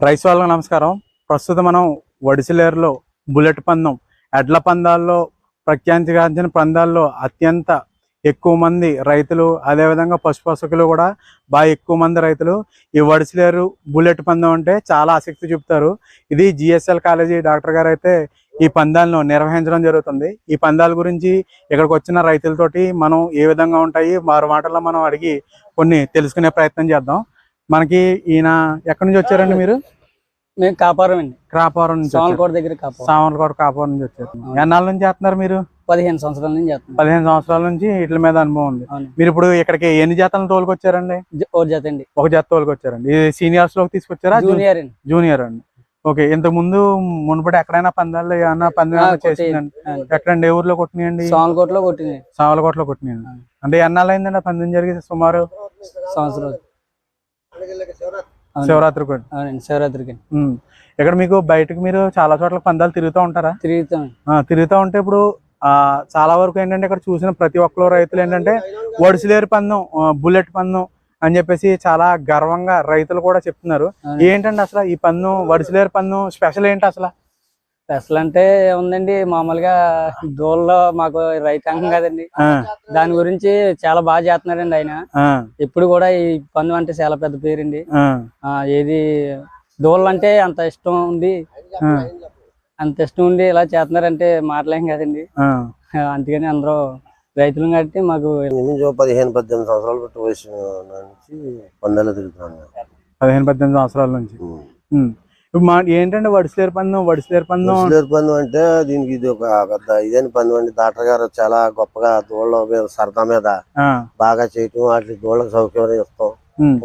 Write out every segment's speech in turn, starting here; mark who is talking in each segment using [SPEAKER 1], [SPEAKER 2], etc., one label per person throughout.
[SPEAKER 1] Rice వాళ్ళకి నమస్కారం. ప్రస్తుతం మనం వడిసిలేరులో బుల్లెట్ పందెం ఎడ్ల పందాల్లో ప్రఖ్యాతిగాంచిన పందాల్లో అత్యంత ఎక్కువ మంది రైతులు అదేవిధంగా పశుపోషకులు కూడా బాగా ఎక్కువ మంది రైతులు ఈ వడిసిలేరు బుల్లెట్ పందెం అంటే చాలా ఆసక్తి చూపుతారు. ఇది జిఎస్ఎల్ కాలేజీ డాక్టర్ గారు అయితే ఈ పందాలను నిర్వహించడం జరుగుతుంది. ఈ పందాల గురించి ఇక్కడికి వచ్చిన రైతులతోటి మనం ఏ విధంగా ఉంటాయి వారి మాటల్లో మనం అడిగి కొన్ని తెలుసుకునే ప్రయత్నం చేద్దాం. మనకి ఈయన ఎక్కడి నుంచి వచ్చారండి మీరు?
[SPEAKER 2] మేము కాపారం అండి.
[SPEAKER 1] క్రాపవరం నుంచి.
[SPEAKER 2] సోమలకోట దగ్గర కాపారం.
[SPEAKER 1] సామర్లకోట కాపవరం నుంచి వచ్చారు. ఎన్నాళ్ళ నుంచి చేస్తున్నారు మీరు?
[SPEAKER 2] పదిహేను సంవత్సరాల నుంచి
[SPEAKER 1] పదిహేను సంవత్సరాల నుంచి వీటి మీద అనుభవం ఉంది. మీరు ఇప్పుడు ఇక్కడికి ఎన్ని జాతలను తోలుకొచ్చారండి?
[SPEAKER 2] ఓ జత అండి.
[SPEAKER 1] ఒక జత తోలుకొచ్చారండి. ఇది సీనియర్స్లోకి తీసుకొచ్చారా?
[SPEAKER 2] జూనియర్? అండి.
[SPEAKER 1] జూనియర్ అండి. ఓకే ఇంతకు ముందు మునుపటి ఎక్కడైనా పందాల్లో ఏమన్నా పందెం
[SPEAKER 2] ఆ,
[SPEAKER 1] ఏమన్నా
[SPEAKER 2] కొట్టే-
[SPEAKER 1] చేసిందండి? ఎక్కడండి? ఏ ఊర్లో కొట్టినాయండి?
[SPEAKER 2] సోమలకోటలో కొట్టింది
[SPEAKER 1] సావలకోటలో కొట్టినాయండి. అంటే ఎన్నాళ్ళు అయిందండి పందెం జరిగి సుమారు?
[SPEAKER 2] సంవత్సరం. అవును.
[SPEAKER 1] శివరాత్రి. కూడా.
[SPEAKER 2] అవునండి శివరాత్రికి.
[SPEAKER 1] ఇక్కడ మీకు బయటకు మీరు చాలా చోట్ల పందాలు తిరుగుతూ ఉంటారా?
[SPEAKER 2] తిరుగుతాం.
[SPEAKER 1] ఆ, తిరుగుతూ ఉంటే ఇప్పుడు ఆ చాలా వరకు ఏంటంటే ఇక్కడ చూసిన ప్రతి ఒక్కరు రైతులు ఏంటంటే ఒడిసిలేరు పందెం బుల్లెట్ పందెం అని చెప్పేసి చాలా గర్వంగా రైతులు కూడా చెప్తున్నారు. ఏంటండి అసలు ఈ పందెం వడిసిలేరు పందెం స్పెషల్ ఏంటి అసలు?
[SPEAKER 2] స్పెషల్ అంటే ఉందండి మామూలుగా దూరంలో మాకు రైతాంగం కదండి. దాని గురించి చాలా బాగా చేస్తున్నారండి ఆయన. ఇప్పుడు కూడా ఈ పందెం అంటే చాలా పెద్ద పేరండి. ఏది దూడలు అంటే అంత ఇష్టం ఉంది అంత ఇష్టం ఉండి ఇలా చేస్తున్నారంటే మాటలేం కదండి.
[SPEAKER 1] ఆ.
[SPEAKER 2] అందుకని అందరూ రైతులు కాబట్టి మాకు
[SPEAKER 3] పదిహేను పద్దెనిమిది సంవత్సరాలు పెట్టి వయసు నుంచి పందాలు తిరుగుతున్నాను
[SPEAKER 1] పదిహేను పద్దెనిమిది సంవత్సరాల నుంచి. ఇప్పుడు మా ఏంటంటే వడిసిలేరు పందెం వడిసిలేరు పందెం.
[SPEAKER 3] పందెం అంటే దీనికి ఇది ఒక పెద్ద ఇదేని పందెం అండి. డాక్టర్ గారు చాలా గొప్పగా దూళ్ళ మీద సరదా మీద బాగా చేయటం వాటికి దూళ్ళకి సౌకర్యం ఇస్తాం.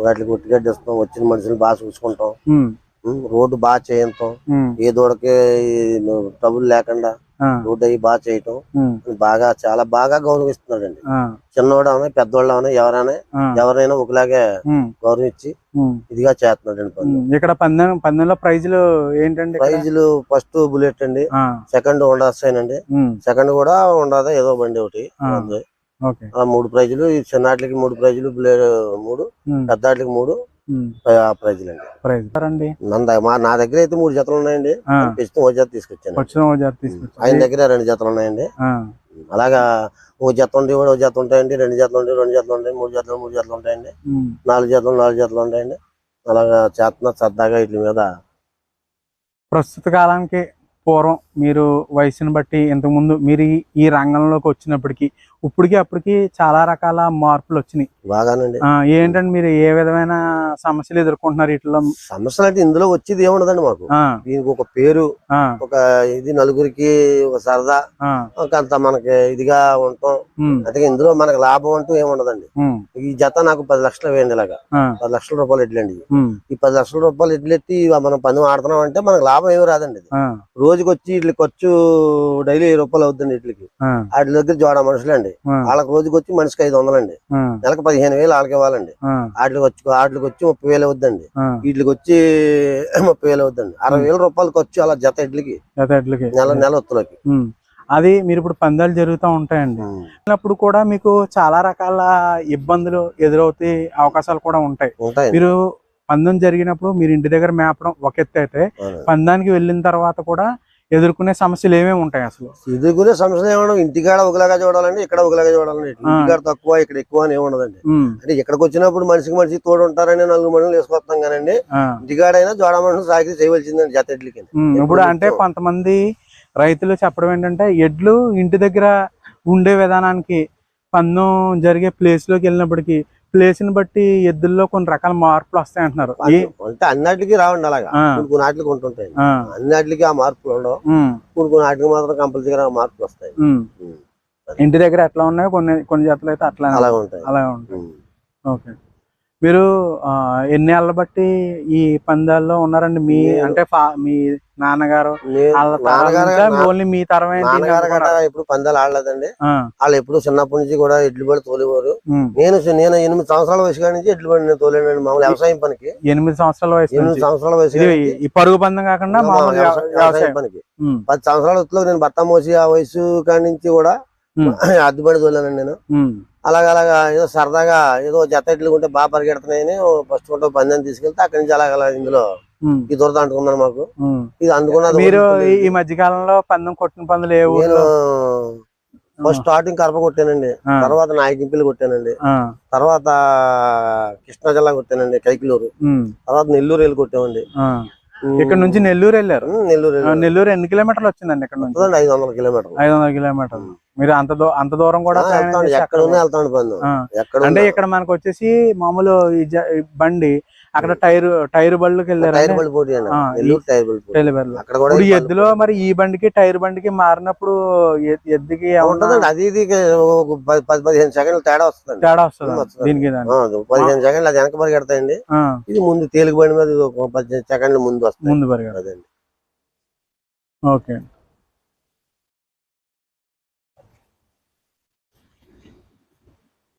[SPEAKER 3] వాటికి ఉట్టిగడ్డ ఇస్తాం వచ్చిన మనుషులు బాగా చూసుకుంటాం. రోడ్డు బాగా చేయంతాం. ఏ దూడకి ట్రబుల్ లేకుండా రోడ్డు అవి బాగా చేయటం. బాగా చాలా బాగా గౌరవిస్తున్నాడండి.
[SPEAKER 1] ఆ,
[SPEAKER 3] చిన్నవాడు అవునా పెద్దవాళ్ళు అవునా ఎవరైనా ఎవరైనా ఒకలాగే గౌరవించి. ఇదిగా చేస్తున్నాడండి పందెం
[SPEAKER 1] ఉమ్, ఇక్కడ పందెం పందెంలో ప్రైజులు ఏంటండి?
[SPEAKER 3] ప్రైజులు ఫస్ట్ బుల్లెట్ అండి సెకండ్ హోండా అండి సెకండ్ కూడా ఉండదా ఏదో బండి ఒకటి మూడు ప్రైజులు ఈ చిన్నాట్లకి మూడు ప్రైజులు బుల్లెట్ మూడు
[SPEAKER 1] ఉమ్,
[SPEAKER 3] పెద్దాట్లకి మూడు ప్రైజులు అండి నా దగ్గర అయితే మూడు జతలు ఉన్నాయండి. ప్రస్తుతం ఓ జత తీసుకొచ్చాను. ఆయన దగ్గర రెండు జతలు ఉన్నాయండి. అలాగా ఓ జత ఉండి కూడా ఓ జత ఉంటాయండి. రెండు జతలు ఉంటాయి రెండు జతలు ఉంటాయి. మూడు జతలు మూడు జతలు ఉంటాయండి. నాలుగు జతలు నాలుగు జతలు ఉంటాయండి. అలాగా చేస్తున్న సరదాగా వీటి మీద
[SPEAKER 1] ప్రస్తుత కాలానికి పూర్వం మీరు వయసుని బట్టి ఇంతకుముందు మీరు ఈ రంగంలోకి వచ్చినప్పటికీ ఇప్పటికి అప్పటికి చాలా రకాల మార్పులు వచ్చినాయి.
[SPEAKER 3] బాగానండి.
[SPEAKER 1] ఏంటంటే మీరు ఏ విధమైన సమస్యలు ఎదుర్కొంటున్నారు వీటిలో
[SPEAKER 3] సమస్యలు అంటే ఇందులో వచ్చేది ఏముండదండి మాకు. దీనికి ఒక పేరు ఒక ఇది నలుగురికి ఒక సరదా అంత మనకి ఇదిగా ఉంటాం. అంటే ఇందులో మనకి లాభం అంటూ ఏముండదండి. ఈ జత నాకు పది లక్షలు వేయండి ఇలాగా. పది లక్షల రూపాయలు ఎడ్లండి
[SPEAKER 1] ఉమ్,
[SPEAKER 3] ఈ పది లక్షల రూపాయలు ఎడ్లెత్తి ఇవి మనం పందెం ఆడుతున్నాం అంటే మనకు లాభం ఏమి రాదండి రోజుకి వచ్చి ఇట్లా ఖర్చు డైలీ వెయ్యి రూపాయలు అవుతుంది ఇట్లకి వాటి దగ్గర జోడ మనుషులండి. వాళ్ళకి రోజుకి వచ్చి మనిషికి ఐదు వందలండి. నెలకు పదిహేను వేలు వాళ్ళకి ఇవ్వాలండి. వాటికి వచ్చి వాటికి వచ్చి ముప్పై వేలు అవుద్దండి. వీటికి వచ్చి ముప్పై వేలు అవుద్దండి. అరవై వేల రూపాయలు ఖర్చు అలా జత ఇడ్లకి. నెల నెల ఒత్తులకి.
[SPEAKER 1] అది మీరు ఇప్పుడు పందాలు జరుగుతూ ఉంటాయండి. అప్పుడు కూడా మీకు చాలా రకాల ఇబ్బందులు ఎదురవుతాయి అవకాశాలు కూడా ఉంటాయి.
[SPEAKER 3] ఉంటాయి
[SPEAKER 1] మీరు పందెం జరిగినప్పుడు మీరు ఇంటి దగ్గర మేపడం ఒక ఎత్తు అయితే పందానికి వెళ్ళిన తర్వాత కూడా ఎదుర్కొనే సమస్యలు ఏమేమి ఉంటాయి అసలు?
[SPEAKER 3] ఎదుర్కొనే సమస్యలు ఏమన్నా ఇంటికాడ ఒకలాగా చూడాలండి ఇక్కడ ఒకలాగా చూడాలండి. ఇంటికాడ తక్కువ ఇక్కడ ఎక్కువ అని ఏముండదండి అంటే ఇక్కడికి వచ్చినప్పుడు మనిషికి మనిషి తోడు ఉంటారని నలుగురు మనుషులు వేసుకొస్తాం కానండి
[SPEAKER 1] ఆ,
[SPEAKER 3] ఇంటికాడైనా జోడ మనుషులు సాగి చేయవలసిందండి జత ఎడ్లకి
[SPEAKER 1] ఉమ్, ఇప్పుడు అంటే కొంతమంది రైతులు చెప్పడం ఏంటంటే ఎడ్లు ఇంటి దగ్గర ఉండే విధానానికి పందెం జరిగే ప్లేస్లోకి వెళ్ళినప్పటికీ ప్లేస్ని బట్టి ఎద్దుల్లో కొన్ని రకాల మార్పులు వస్తాయి అంటున్నారు.
[SPEAKER 3] అంటే అన్నిటికీ రావండి అలాగా. కొన్ని కొన్ని ఆటలకు ఉంటుంటాయి అన్నిటికీ ఆ మార్పులు ఉండవు. కొన్ని కొన్ని ఆటలకు మాత్రం కంపల్సరీగా మార్పులు వస్తాయి.
[SPEAKER 1] ఇంటి దగ్గర ఎట్లా ఉన్నాయో కొన్ని కొన్ని జతలు అయితే అట్లా
[SPEAKER 3] అలాగే ఉంటాయి.
[SPEAKER 1] అలాగే ఉంటాయి. ఓకే. మీరు ఎన్ని ఏళ్ళ బట్టి ఈ పందాల్లో ఉన్నారండి? మీ అంటే మీ నాన్నగారు ఓన్లీ మీ తరం
[SPEAKER 3] ఎప్పుడు పందాలు ఆడలేదండి. వాళ్ళు ఎప్పుడు చిన్నప్పటి నుంచి కూడా ఎడ్లు బడి తోలేవారు. నేను నేను ఎనిమిది సంవత్సరాల వయసు నుంచి ఎడ్లు బడి నేను తోలేనండి మామూలు వ్యవసాయం పనికి.
[SPEAKER 1] ఎనిమిది సంవత్సరాల వయసు
[SPEAKER 3] ఎనిమిది. సంవత్సరాల వయసు
[SPEAKER 1] ఈ పరుగు పందెం కాకుండా
[SPEAKER 3] వ్యవసాయం
[SPEAKER 1] వ్యవ- వ్యవసాయం
[SPEAKER 3] పనికి. పది సంవత్సరాల వయసులో నేను భర్త మోసి ఆ వయసు కాడి నుంచి కూడా. అద్దెబడి తోలానండి నేను. అలాగ అలాగా ఏదో సరదాగా ఏదో జత ఎట్లు ఉంటే బాగా పరిగెడుతున్నాయని ఫస్ట్ కొంట పందాన్ని తీసుకెళ్తే అక్కడి నుంచి అలాగ అలా ఇందులో ఈ దొరద అంటుకున్నాను మాకు. ఇది అందుకున్నది
[SPEAKER 1] మీరు ఈ- మధ్య కాలంలో పందెం కొట్టిన పందులు
[SPEAKER 3] నేను ఫస్ట్ స్టార్టింగ్ కరప కొట్టానండి. తర్వాత నాయకింపిల్లి కొట్టానండి. తర్వాత కృష్ణా జిల్లా కొట్టానండి కైకిలూరు. తర్వాత నెల్లూరు వెళ్ళి కొట్టామండి.
[SPEAKER 1] ఇక్కడ నుంచి నెల్లూరు వెళ్ళారు?
[SPEAKER 3] నెల్లూరు
[SPEAKER 1] నెల్లూరు ఎన్ని కిలోమీటర్లు వచ్చిందండి ఇక్కడ నుంచి?
[SPEAKER 3] ఐదు వందల కిలోమీటర్లు.
[SPEAKER 1] ఐదు వందల కిలోమీటర్లు. మీరు అంత అంత దూరం కూడా అంటే. ఇక్కడ మనకు వచ్చేసి మామూలు ఈ బండి అక్కడ టైర్ టైర్ బళ్ళకి వెళ్ళారు ఎద్దులో మరి ఈ బండికి టైర్ బండికి మారినప్పుడు ఎద్దుకి
[SPEAKER 3] అది ఇది పదిహేను సెకండ్లు తేడా వస్తుందండి.
[SPEAKER 1] తేడా వస్తుంది
[SPEAKER 3] వస్తుంది.
[SPEAKER 1] దీనికి
[SPEAKER 3] పదిహేను సెకండ్లు అది వెనక పరిగెడతాయండి. ఇది ముందు తేలిక బండి మీద పదిహేను సెకండ్లు ముందు వస్తుంది
[SPEAKER 1] ముందు పరిగెడ
[SPEAKER 3] అదండి.
[SPEAKER 1] ఓకే.